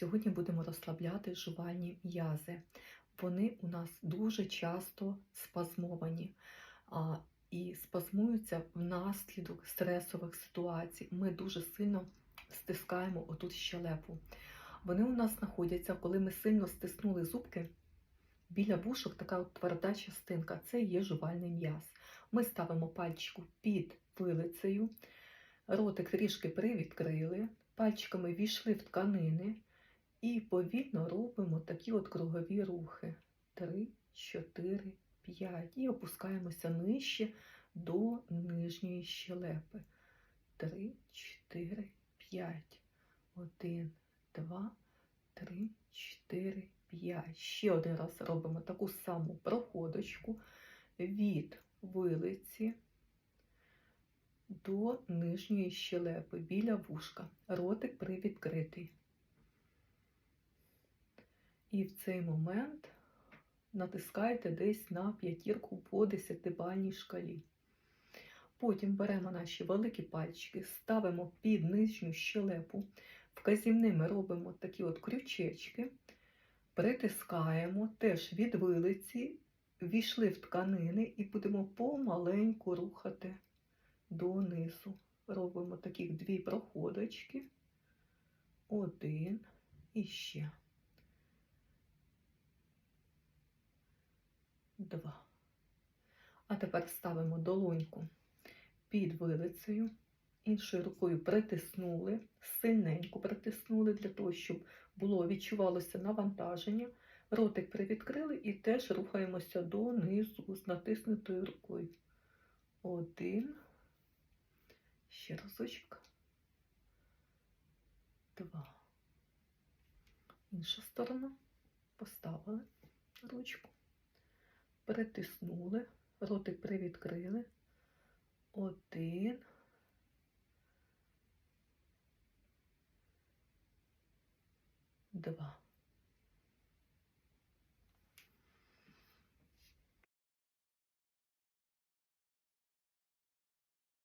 Сьогодні будемо розслабляти жувальні м'язи. Вони у нас дуже часто спазмовані а, і спазмуються внаслідок стресових ситуацій. Ми дуже сильно стискаємо отут щелепу. Вони у нас знаходяться, коли ми сильно стиснули зубки. Біля вушок така от тверда частинка це є жувальний м'яз. Ми ставимо пальчику під вилицею, ротик трішки привідкрили, пальчиками війшли в тканини і повільно робимо такі от кругові рухи. Три, чотири, п'ять. І опускаємося нижче до нижньої щелепи. Три, чотири, п'ять. Один, два, три, чотири, п'ять. Ще один раз робимо таку саму проходочку від вилиці до нижньої щелепи біля вушка. Ротик привідкритий. І в цей момент натискайте десь на п'ятірку по десятибальній шкалі. Потім беремо наші великі пальчики, ставимо під нижню щелепу, вказівними робимо такі от крючечки, притискаємо теж від вилиці, війшли в тканини і будемо помаленьку рухати донизу. Робимо таких дві проходочки, один і ще. Два. А тепер ставимо долоньку під вилицею, іншою рукою притиснули, сильненько притиснули для того, щоб було відчувалося навантаження. Ротик привідкрили і теж рухаємося донизу з натиснутою рукою. Один. Ще разочок. Два. Інша сторона. Поставили ручку. Притиснули, ротик привідкрили. Один. Два.